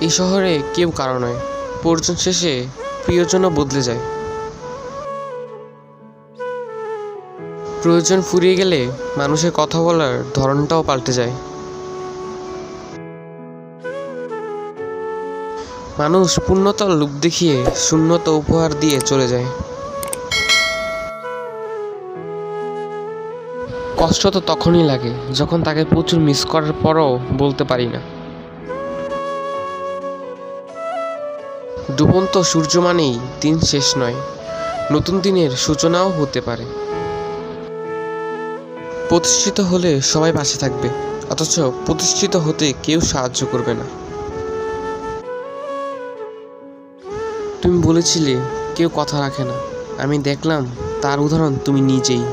এই শহরে কেউ কারও নয়। প্রয়োজন শেষে প্রিয়জনও বদলে যায়। প্রয়োজন ফুরিয়ে গেলে মানুষের কথা বলার ধরনটাও পাল্টে যায়। মানুষ পূর্ণতার লোক দেখিয়ে শূন্যতা উপহার দিয়ে চলে যায়। কষ্ট তো তখনই লাগে যখন তাকে প্রচুর মিস করার পরও বলতে পারি না। ডুবন্ত সূর্য মানেই দিন শেষ নয়, নতুন দিনের সূচনাও হতে পারে। প্রতিষ্ঠিত হলে সবাই পাশে থাকবে, অথচ প্রতিষ্ঠিত হতে কেউ সাহায্য করবে না। তুমি বলেছিলে, কেউ কথা রাখে না। আমি দেখলাম তার উদাহরণ তুমি নিজেই।